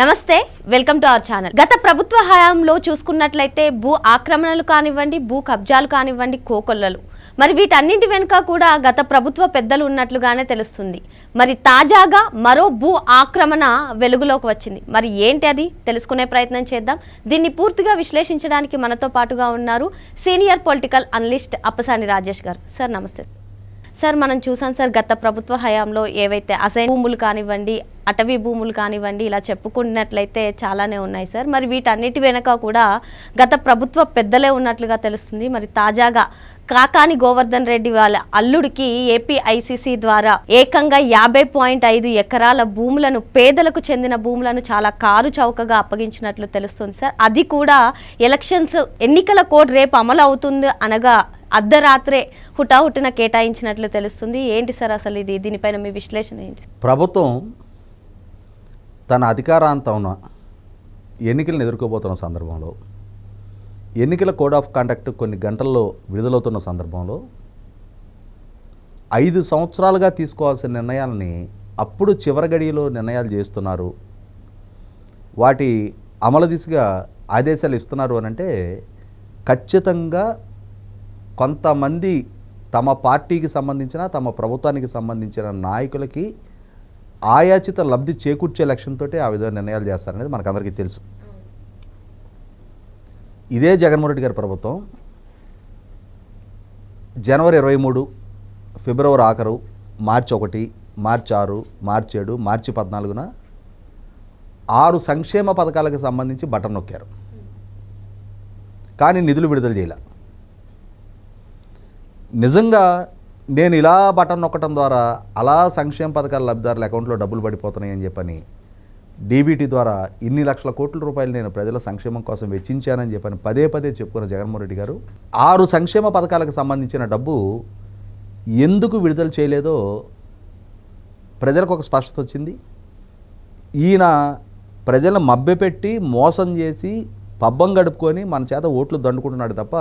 నమస్తే welcome to our channel. గత ప్రభుత్వ హయాంలో చూసుకున్నట్లయితే భూ ఆక్రమణలు కానివ్వండి భూ కబ్జాలు కానివ్వండి కోకొల్లలు. మరి వీటన్నింటి వెనుక కూడా గత ప్రభుత్వ పెద్దలు ఉన్నట్లుగానే తెలుస్తుంది. మరి తాజాగా మరో భూ ఆక్రమణ వెలుగులోకి వచ్చింది. మరి ఏంటి అది? తెలుసుకునే ప్రయత్నం చేద్దాం. దీన్ని పూర్తిగా విశ్లేషించడానికి మనతో పాటుగా ఉన్నారు senior political analyst Appasani Rajesh garu. Sir నమస్తే. సార్. మనం చూసాం సార్ గత ప్రభుత్వ హయాంలో ఏవైతే అసైన్ భూములు కానివ్వండి అటవీ భూములు కానివ్వండి ఇలా చెప్పుకున్నట్లయితే చాలానే ఉన్నాయి సార్. మరి వీటన్నిటి వెనక కూడా గత ప్రభుత్వ పెద్దలే ఉన్నట్లుగా తెలుస్తుంది. మరి తాజాగా కాకాని గోవర్ధన్ రెడ్డి వాళ్ళ అల్లుడికి ఏపీ ఐసీసీ ద్వారా ఏకంగా యాభై పాయింట్ ఐదు ఎకరాల భూములను పేదలకు చెందిన భూములను చాలా కారు చౌకగా అప్పగించినట్లు తెలుస్తుంది సార్. అది కూడా ఎలక్షన్స్ ఎన్నికల కోడ్ రేపు అమలు అవుతుంది అనగా అర్ధరాత్రే హుటాహుటిన కేటాయించినట్లు తెలుస్తుంది. ఏంటి సార్ అసలు ఇది? దీనిపైన మీ విశ్లేషణ ఏంటి? ప్రభుత్వం తన అధికారాంతం ఎన్నికలను ఎదుర్కోబోతున్న సందర్భంలో ఎన్నికల కోడ్ ఆఫ్ కండక్ట్ కొన్ని గంటల్లో విడుదలవుతున్న సందర్భంలో ఐదు సంవత్సరాలుగా తీసుకోవాల్సిన నిర్ణయాలని అప్పుడు చివరి గడియలో నిర్ణయాలు చేస్తున్నారు. వాటి అమలు దిశగా ఆదేశాలు ఇస్తున్నారు అని అంటే ఖచ్చితంగా కొంతమంది తమ పార్టీకి సంబంధించిన తమ ప్రభుత్వానికి సంబంధించిన నాయకులకి ఆయాచిత లబ్ధి చేకూర్చే లక్ష్యంతో ఆ విధంగా నిర్ణయాలు చేస్తారనేది మనకందరికీ తెలుసు. ఇదే జగన్మోహన్ రెడ్డి గారి ప్రభుత్వం. జనవరి ఇరవై మూడు ఫిబ్రవరి ఆఖరు మార్చి ఒకటి మార్చి ఆరు మార్చి ఏడు మార్చి పద్నాలుగున ఆరు సంక్షేమ పథకాలకు సంబంధించి బటన్ నొక్కారు. కానీ నిధులు విడుదల చేయాల. నిజంగా నేను ఇలా బటన్ నొక్కటం ద్వారా అలా సంక్షేమ పథకాల లబ్ధిదారుల అకౌంట్లో డబ్బులు పడిపోతున్నాయని చెప్పని డీబీటీ ద్వారా ఇన్ని లక్షల కోట్ల రూపాయలు నేను ప్రజల సంక్షేమం కోసం వెచ్చించానని చెప్పని పదే పదే చెప్పుకున్న జగన్మోహన్ రెడ్డి గారు ఆరు సంక్షేమ పథకాలకు సంబంధించిన డబ్బు ఎందుకు విడుదల చేయలేదో ప్రజలకు ఒక స్పష్టత వచ్చింది. ఈయన ప్రజలను మభ్యపెట్టి మోసం చేసి పబ్బం గడుపుకొని మన చేత ఓట్లు దండుకుంటున్నాడు తప్ప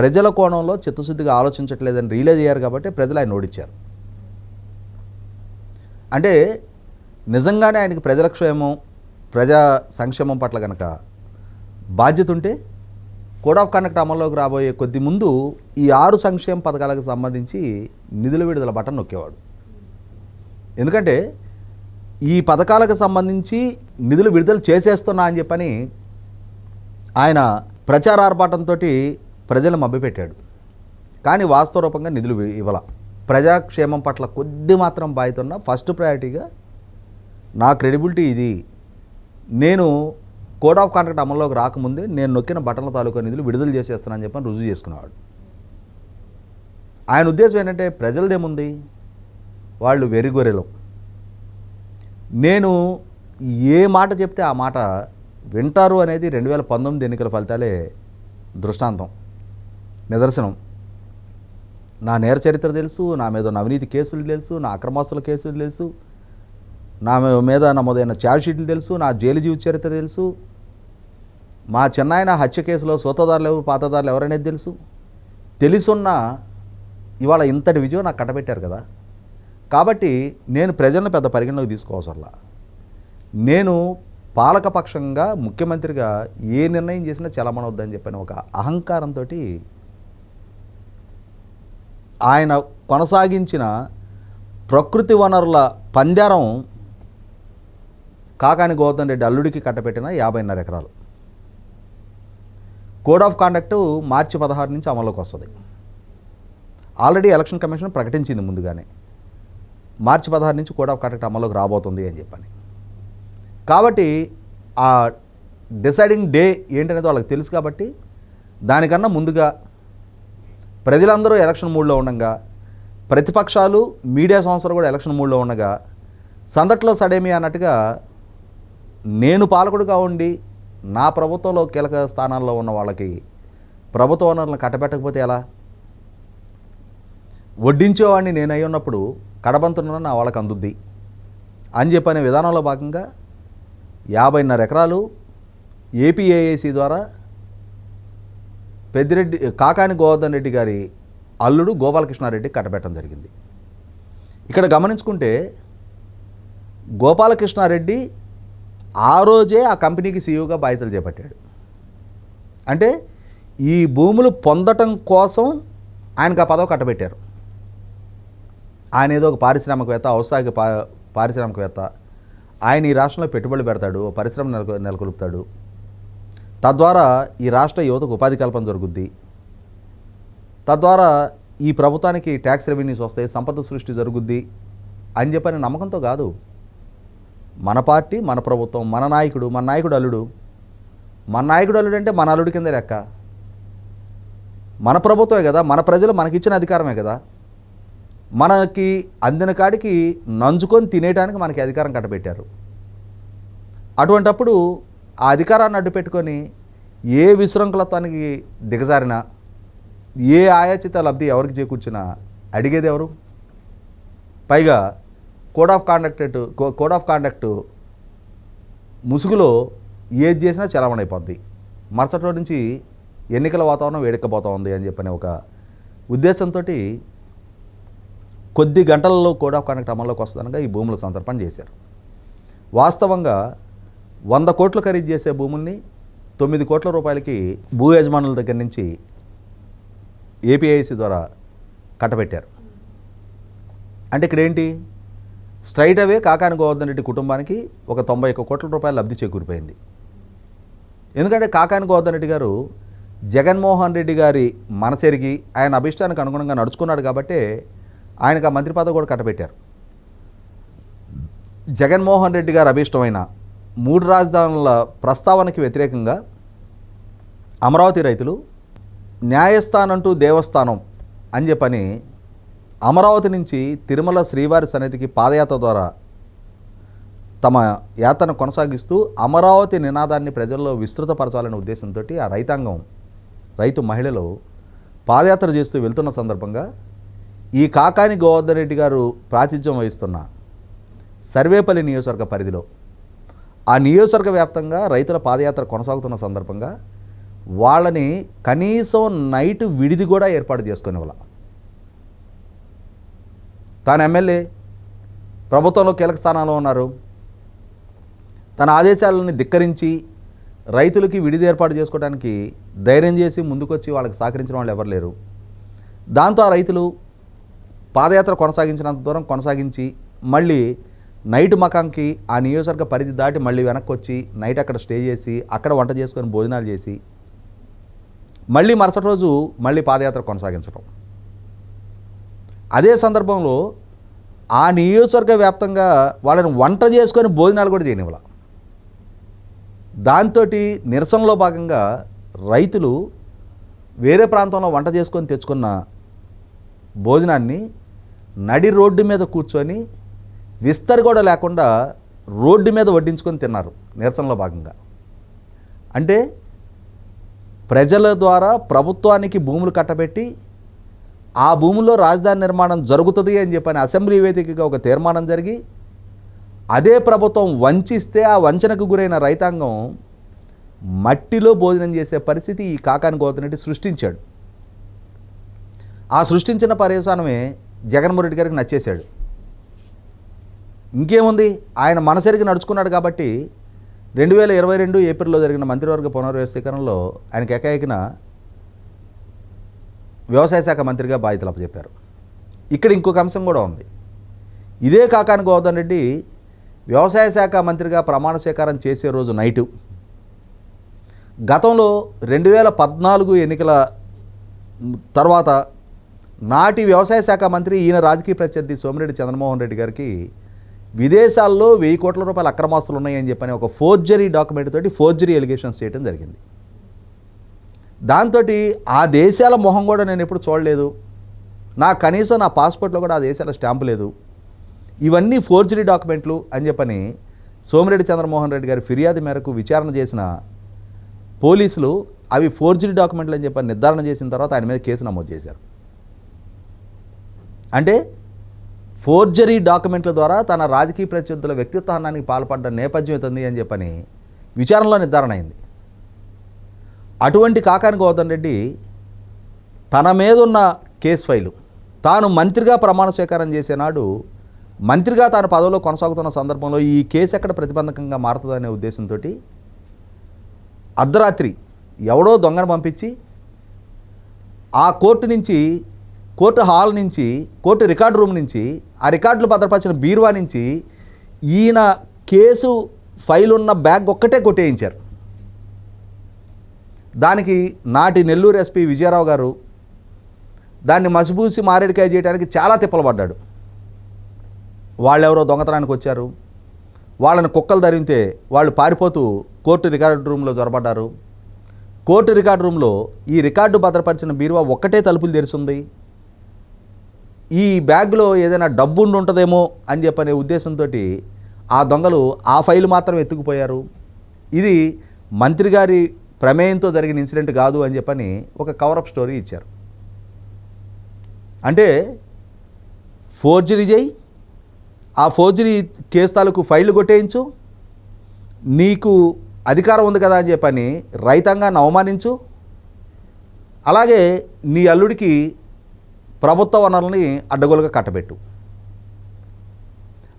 ప్రజల కోణంలో చిత్తశుద్ధిగా ఆలోచించట్లేదని రియలైజ్ అయ్యారు కాబట్టి ప్రజలు ఆయన ఓడించారు అంటే నిజంగానే ఆయనకి ప్రజల క్షేమం ప్రజా సంక్షేమం పట్ల కనుక బాధ్యత ఉంటే కోడ్ ఆఫ్ కండక్ట్ అమల్లోకి రాబోయే కొద్ది ముందు ఈ ఆరు సంక్షేమ పథకాలకు సంబంధించి నిధుల విడుదల బటన్ నొక్కేవాడు. ఎందుకంటే ఈ పథకాలకు సంబంధించి నిధులు విడుదల చేసేస్తున్నా అని చెప్పని ఆయన ప్రచారార్భాటంతో ప్రజలు మభ్యపెట్టాడు కానీ వాస్తవ రూపంగా నిధులు ఇవ్వాల. ప్రజాక్షేమం పట్ల కొద్ది మాత్రం బాధ్యత ఫస్ట్ ప్రయారిటీగా నా క్రెడిబిలిటీ ఇది. నేను కోడ్ ఆఫ్ కాంట్రాక్ట్ అమల్లోకి రాకముందే నేను నొక్కిన బటన్ల తాలూకా నిధులు విడుదల చేసేస్తానని చెప్పని రుజువు చేసుకునేవాడు. ఆయన ఉద్దేశం ఏంటంటే ప్రజలదేముంది? వాళ్ళు వెరిగొరెలం నేను ఏ మాట చెప్తే ఆ మాట వింటారు అనేది రెండు వేల పంతొమ్మిది ఎన్నికల ఫలితాలే దృష్టాంతం. నిదర్శనం. నా నేర చరిత్ర తెలుసు నా మీద అవినీతి కేసులు తెలుసు నా అక్రమాస్తుల కేసులు తెలుసు నా మీద నమోదైన ఛార్జ్షీట్లు తెలుసు నా జైలు జీవిత చరిత్ర తెలుసు మా చిన్నాయన హత్య కేసులో సూతదారులు ఎవరు పాతదారులు ఎవరనేది తెలుసు. తెలుసున్న ఇవాళ ఇంతటి విజయం నాకు కట్టబెట్టారు కదా. కాబట్టి నేను ప్రజలను పెద్ద పరిగణలోకి తీసుకోవసరలా నేను పాలకపక్షంగా ముఖ్యమంత్రిగా ఏ నిర్ణయం చేసినా చలమనవద్దని చెప్పిన ఒక అహంకారంతో ఆయన కొనసాగించిన ప్రకృతి వనరుల పందెరం కాకాని గౌతమ్ రెడ్డి అల్లుడికి కట్టబెట్టిన యాభైన్నర ఎకరాలు. కోడ్ ఆఫ్ కాండక్ట్ మార్చి పదహారు నుంచి అమల్లోకి వస్తుంది. ఆల్రెడీ ఎలక్షన్ కమిషన్ ప్రకటించింది ముందుగానే. మార్చి పదహారు నుంచి కోడ్ ఆఫ్ కాండక్ట్ అమల్లోకి రాబోతుంది అని చెప్పని. కాబట్టి ఆ డిసైడింగ్ డే ఏంటనేది వాళ్ళకి తెలుసు కాబట్టి దానికన్నా ముందుగా ప్రజలందరూ ఎలక్షన్ మూడ్లో ఉండగా ప్రతిపక్షాలు మీడియా సంస్థలు కూడా ఎలక్షన్ మూడ్లో ఉండగా సందట్లో సడేమి అన్నట్టుగా నేను పాలకుడుగా ఉండి నా ప్రభుత్వంలో కీలక స్థానాల్లో ఉన్న వాళ్ళకి ప్రభుత్వ వనరులను కట్టబెట్టకపోతే ఎలా? వడ్డించేవాడిని నేను అయి ఉన్నప్పుడు కడబంతున్న నా వాళ్ళకి అందుద్ది. అని చెప్పనే విధానంలో భాగంగా యాభైన్నర ఎకరాలు ఏపీఏఏసీ ద్వారా పెద్దిరెడ్డి కాకాని గోవర్ధన్ రెడ్డి గారి అల్లుడు గోపాలకృష్ణారెడ్డి కట్టబెట్టడం జరిగింది. ఇక్కడ గమనించుకుంటే గోపాలకృష్ణారెడ్డి ఆ రోజే ఆ కంపెనీకి సీఈఓగా బాధ్యతలు చేపట్టాడు. అంటే ఈ భూములు పొందటం కోసం ఆయనకు ఆ పదవి కట్టబెట్టారు. ఆయన ఏదో ఒక పారిశ్రామికవేత్త ఔత్సాహిక పా పారిశ్రామికవేత్త. ఆయన ఈ రాష్ట్రంలో పెట్టుబడులు పెడతాడు పరిశ్రమ నెలకొ నెలకొల్పుతాడు. తద్వారా ఈ రాష్ట్ర యువతకు ఉపాధి కల్పన జరుగుద్ది. తద్వారా ఈ ప్రభుత్వానికి ట్యాక్స్ రెవెన్యూస్ వస్తాయి సంపద సృష్టి జరుగుద్ది అని చెప్పని నమ్మకంతో కాదు. మన పార్టీ మన ప్రభుత్వం మన నాయకుడు మన నాయకుడు అల్లుడు. మన నాయకుడు అల్లుడు అంటే మన అల్లుడి కింద లెక్క. మన ప్రభుత్వమే కదా మన ప్రజలు మనకిచ్చిన అధికారమే కదా. మనకి అందిన కాడికి నంజుకొని తినేయడానికి మనకి అధికారం కట్టబెట్టారు. అటువంటప్పుడు ఆ అధికారాన్ని అడ్డు పెట్టుకొని ఏ విశృంఖలత్వానికి దిగజారినా ఏ ఆయాచిత లబ్ధి ఎవరికి చేకూర్చినా అడిగేది ఎవరు? పైగా code of conduct code of conduct ముసుగులో ఏది చేసినా చలామణి అయిపోద్ది. మరుసటి రోజు నుంచి ఎన్నికల వాతావరణం వేడెక్కబోతా ఉంది అని చెప్పని ఒక ఉద్దేశంతో కొద్ది గంటలలో కోడ్ ఆఫ్ కాండక్ట్ అమల్లోకి వస్తుందనగా ఈ భూముల సంతర్పణ చేశారు. వాస్తవంగా వంద కోట్లు ఖరీదు చేసే భూముల్ని తొమ్మిది కోట్ల రూపాయలకి భూ యజమానుల దగ్గర నుంచి ఏపీఐసి ద్వారా కట్టబెట్టారు. అంటే ఇక్కడ ఏంటి స్ట్రైట్ అవే కాకాని గోవర్ధన్ రెడ్డి కుటుంబానికి ఒక తొంభై ఒక్క కోట్ల రూపాయల లబ్ధి చేకూరిపోయింది. ఎందుకంటే కాకాని గోవర్ధన్ రెడ్డి గారు జగన్మోహన్ రెడ్డి గారి మనసెరిగి ఆయన అభిష్టానికి అనుగుణంగా నడుచుకున్నాడు కాబట్టే ఆయనకు ఆ మంత్రి పదవి కూడా కట్టబెట్టారు. జగన్మోహన్ రెడ్డి గారు అభిష్టమైన మూడు రాజధానుల ప్రస్తావనకి వ్యతిరేకంగా అమరావతి రైతులు న్యాయస్థానంటూ దేవస్థానం అని చెప్పని అమరావతి నుంచి తిరుమల శ్రీవారి సన్నిధికి పాదయాత్ర ద్వారా తమ యాత్రను కొనసాగిస్తూ అమరావతి నినాదాన్ని ప్రజల్లో విస్తృతపరచాలనే ఉద్దేశంతో ఆ రైతాంగం రైతు మహిళలు పాదయాత్ర చేస్తూ వెళ్తున్న సందర్భంగా ఈ కాకాని గోవర్ధన్ రెడ్డి గారు ప్రాతిధ్యం వహిస్తున్న సర్వేపల్లి నియోజకవర్గ పరిధిలో ఆ నియోజకవర్గ వ్యాప్తంగా రైతుల పాదయాత్ర కొనసాగుతున్న సందర్భంగా వాళ్ళని కనీసం నైట్ విడిది కూడా ఏర్పాటు చేసుకునేవాళ్ళ తాను ఎమ్మెల్యే ప్రభుత్వంలో కీలక స్థానంలో ఉన్నారు. తన ఆదేశాలను ధిక్కరించి రైతులకి విడిది ఏర్పాటు చేసుకోవడానికి ధైర్యం చేసి ముందుకొచ్చి వాళ్ళకి సహకరించిన వాళ్ళు ఎవరు లేరు. దాంతో ఆ రైతులు పాదయాత్ర కొనసాగించినంత దూరం కొనసాగించి మళ్ళీ నైట్ మకాంకి ఆ నియోజకవర్గ పరిధి దాటి మళ్ళీ వెనక్కి వచ్చి నైట్ అక్కడ స్టే చేసి అక్కడ వంట చేసుకొని భోజనాలు చేసి మళ్ళీ మరుసటి రోజు మళ్ళీ పాదయాత్ర కొనసాగించడం అదే సందర్భంలో ఆ నియోజకవర్గ వ్యాప్తంగా వాళ్ళని వంట చేసుకొని భోజనాలు కూడా చేయనివ్వాల. దాంతో నిరసనలో భాగంగా రైతులు వేరే ప్రాంతంలో వంట చేసుకొని తెచ్చుకున్న భోజనాన్ని నడి రోడ్డు మీద కూర్చొని విస్తరి కూడా లేకుండా రోడ్డు మీద వడ్డించుకొని తిన్నారు నిరసనలో భాగంగా. అంటే ప్రజల ద్వారా ప్రభుత్వానికి భూములు కట్టబెట్టి ఆ భూముల్లో రాజధాని నిర్మాణం జరుగుతుంది అని చెప్పని అసెంబ్లీ వేదికగా ఒక తీర్మానం జరిగి అదే ప్రభుత్వం వంచిస్తే ఆ వంచనకు గురైన రైతాంగం మట్టిలో భోజనం చేసే పరిస్థితి ఈ కాకాని గోతనరెడ్డి సృష్టించాడు. ఆ సృష్టించిన పర్యవసానమే జగన్మోహన్ రెడ్డి గారికి నచ్చేశాడు. ఇంకేముంది? ఆయన మనసరిగి నడుచుకున్నాడు కాబట్టి రెండు వేల ఇరవై రెండు ఏప్రిల్లో జరిగిన మంత్రివర్గ పునర్వ్యవస్థీకరణలో ఆయనకి ఏకాఏకిన వ్యవసాయ శాఖ మంత్రిగా బాధ్యతలు అప్పచెప్పారు. ఇక్కడ ఇంకొక అంశం కూడా ఉంది. ఇదే కాకాని గోవర్ధన్ రెడ్డి వ్యవసాయ శాఖ మంత్రిగా ప్రమాణ స్వీకారం చేసే రోజు నైటు గతంలో రెండు వేల పద్నాలుగు ఎన్నికల తర్వాత నాటి వ్యవసాయ శాఖ మంత్రి ఈయన రాజకీయ ప్రత్యర్థి సోమిరెడ్డి చంద్రమోహన్ రెడ్డి గారికి విదేశాల్లో వెయ్యి కోట్ల రూపాయల అక్రమాస్తులు ఉన్నాయని చెప్పని ఒక ఫోర్జరీ డాక్యుమెంట్ తోటి ఫోర్జరీ ఎలిగేషన్స్ చేయడం జరిగింది. దాంతో ఆ దేశాల మొహం కూడా నేను ఎప్పుడు చూడలేదు. నా కనీసం నా పాస్పోర్ట్లో కూడా ఆ దేశాల స్టాంపు లేదు. ఇవన్నీ ఫోర్జరీ డాక్యుమెంట్లు అని చెప్పని సోమిరెడ్డి చంద్రమోహన్ రెడ్డి గారి ఫిర్యాదు మేరకు విచారణ చేసిన పోలీసులు అవి ఫోర్జరీ డాక్యుమెంట్లు అని చెప్పని నిర్ధారణ చేసిన తర్వాత ఆయన మీద కేసు నమోదు చేశారు. అంటే ఫోర్జరీ డాక్యుమెంట్ల ద్వారా తన రాజకీయ ప్రత్యర్థుల వ్యక్తిత్వానికి పాల్పడ్డ నేపథ్యం అవుతుంది అని చెప్పని విచారణలో నిర్ధారణ అయింది. అటువంటి కాకాని గౌతమ్ రెడ్డి తన మీద ఉన్న కేసు ఫైలు తాను మంత్రిగా ప్రమాణ స్వీకారం చేసే నాడు మంత్రిగా తాను పదవిలో కొనసాగుతున్న సందర్భంలో ఈ కేసు ఎక్కడ ప్రతిబంధకంగా మారుతుందనే ఉద్దేశంతో అర్ధరాత్రి ఎవడో దొంగను పంపించి ఆ కోర్టు నుంచి కోర్టు హాల్ నుంచి కోర్టు రికార్డు రూమ్ నుంచి ఆ రికార్డులు భద్రపరిచిన బీరువా నుంచి ఈయన కేసు ఫైల్ ఉన్న బ్యాగ్ ఒక్కటే కొట్టేయించారు. దానికి నాటి నెల్లూరు ఎస్పీ విజయరావు గారు దాన్ని మసిబూసి మారేడికాయ చేయడానికి చాలా తిప్పలు పడ్డాడు వాళ్ళెవరో దొంగతనానికి వచ్చారు. వాళ్ళని కుక్కలు ధరితే వాళ్ళు పారిపోతూ కోర్టు రికార్డు రూమ్లో జొరబడ్డారు. కోర్టు రికార్డు రూమ్లో ఈ రికార్డు భద్రపరిచిన బీరువా ఒక్కటే తలుపులు తెరిచింది. ఈ బ్యాగ్లో ఏదైనా డబ్బు ఉండి ఉంటుందేమో అని చెప్పనే ఉద్దేశంతో ఆ దొంగలు ఆ ఫైల్ మాత్రం ఎత్తుకుపోయారు. ఇది మంత్రి గారి ప్రమేయంతో జరిగిన ఇన్సిడెంట్ కాదు అని చెప్పని ఒక కవరప్ స్టోరీ ఇచ్చారు. అంటే ఫోర్జరీ చేయి ఆ ఫోర్జరీ కేసు తాలూకు ఫైళ్ళు కొట్టేయించు నీకు అధికారం ఉంది కదా అని చెప్పని రైతాంగాన్ని అవమానించు అలాగే నీ అల్లుడికి ప్రభుత్వ వనరులని అడ్డగోలుగా కట్టబెట్టు.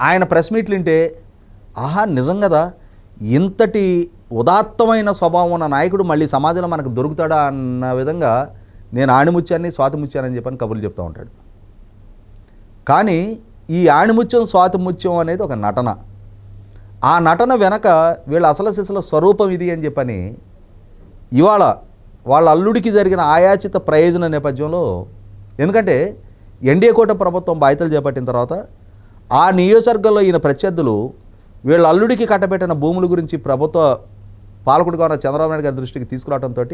ఆయన ప్రెస్ మీట్లు వింటే ఆహా నిజం కదా ఇంతటి ఉదాత్తమైన స్వభావం ఉన్న నాయకుడు మళ్ళీ సమాజంలో మనకు దొరుకుతాడా అన్న విధంగా నేను ఆణిముత్యాన్ని స్వాతిముత్యాన్ని చెప్పని కబుర్లు చెప్తూ ఉంటాడు. కానీ ఈ ఆణిముత్యం స్వాతిముత్యం అనేది ఒక నటన. ఆ నటన వెనక వీళ్ళ అసలు శిశుల స్వరూపం ఇది అని చెప్పని ఇవాళ వాళ్ళ అల్లుడికి జరిగిన ఆయాచిత ప్రయోజన నేపథ్యంలో ఎందుకంటే ఎన్డీఏ కూటమి ప్రభుత్వం బాధ్యతలు చేపట్టిన తర్వాత ఆ నియోజకవర్గంలో ఈయన ప్రత్యర్థులు వీళ్ళ అల్లుడికి కట్టబెట్టిన భూముల గురించి ప్రభుత్వ పాలకుడిగా ఉన్న చంద్రబాబు నాయుడు గారి దృష్టికి తీసుకురావడంతో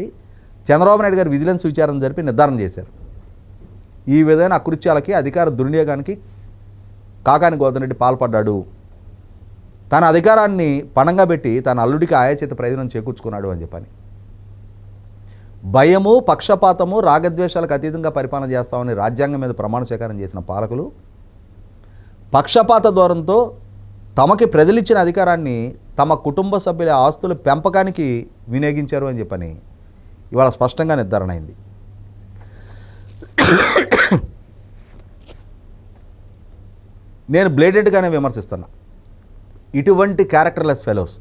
చంద్రబాబు నాయుడు గారు విజిలెన్స్ విచారణ జరిపి నిర్ధారణ చేశారు. ఈ విధమైన అకృత్యాలకి అధికార దుర్వినియోగానికి కాకాని గోవర్ధన్ రెడ్డి పాల్పడ్డాడు. తన అధికారాన్ని పణంగా పెట్టి తన అల్లుడికి ఆయాచేత ప్రయోజనం చేకూర్చుకున్నాడు అని చెప్పని. భయము పక్షపాతము రాగద్వేషాలకు అతీతంగా పరిపాలన చేస్తామని రాజ్యాంగం మీద ప్రమాణ స్వీకారం చేసిన పాలకులు పక్షపాత ధోరణితో తమకి ప్రజలిచ్చిన అధికారాన్ని తమ కుటుంబ సభ్యుల ఆస్తుల పెంపకానికి వినియోగించారు అని చెప్పని ఇవాళ స్పష్టంగా నిర్ధారణ అయింది. నేను బ్లేడెడ్గానే విమర్శిస్తున్నా. ఇటువంటి క్యారెక్టర్లెస్ ఫెలోస్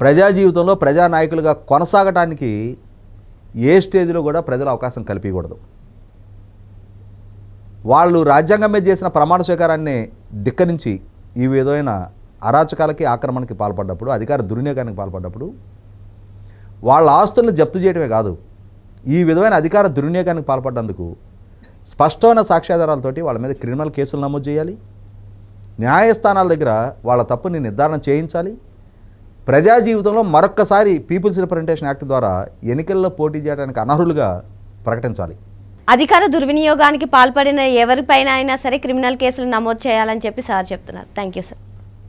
ప్రజా జీవితంలో ప్రజా నాయకులుగా కొనసాగటానికి ఏ స్టేజ్లో కూడా ప్రజలు అవకాశం కల్పించకూడదు వాళ్ళు రాజ్యాంగం మీద చేసిన ప్రమాణ స్వీకారాన్ని ధిక్కరించి ఈ విధమైన అరాచకాలకి ఆక్రమణకి పాల్పడ్డప్పుడు అధికార దుర్వినియోగానికి పాల్పడ్డప్పుడు వాళ్ళ ఆస్తులను జప్తు చేయడమే కాదు ఈ విధమైన అధికార దుర్వినియోగానికి పాల్పడ్డందుకు స్పష్టమైన సాక్ష్యాధారాలతోటి వాళ్ళ మీద క్రిమినల్ కేసులు నమోదు చేయాలి. న్యాయస్థానాల దగ్గర వాళ్ళ తప్పుని నిర్ధారణ చేయించాలి. ప్రజా జీవితంలో మరొక్కసారి పీపుల్స్ రిప్రజెంటేషన్ యాక్ట్ ద్వారా ఎన్నికల్లో పోటీ చేయడానికి అనర్హులుగా ప్రకటించాలి. అధికార దుర్వినియోగానికి పాల్పడిన ఎవరిపైన అయినా సరే క్రిమినల్ కేసులు నమోదు చేయాలని చెప్పి సార్ చెప్తున్నారు. Thank you sir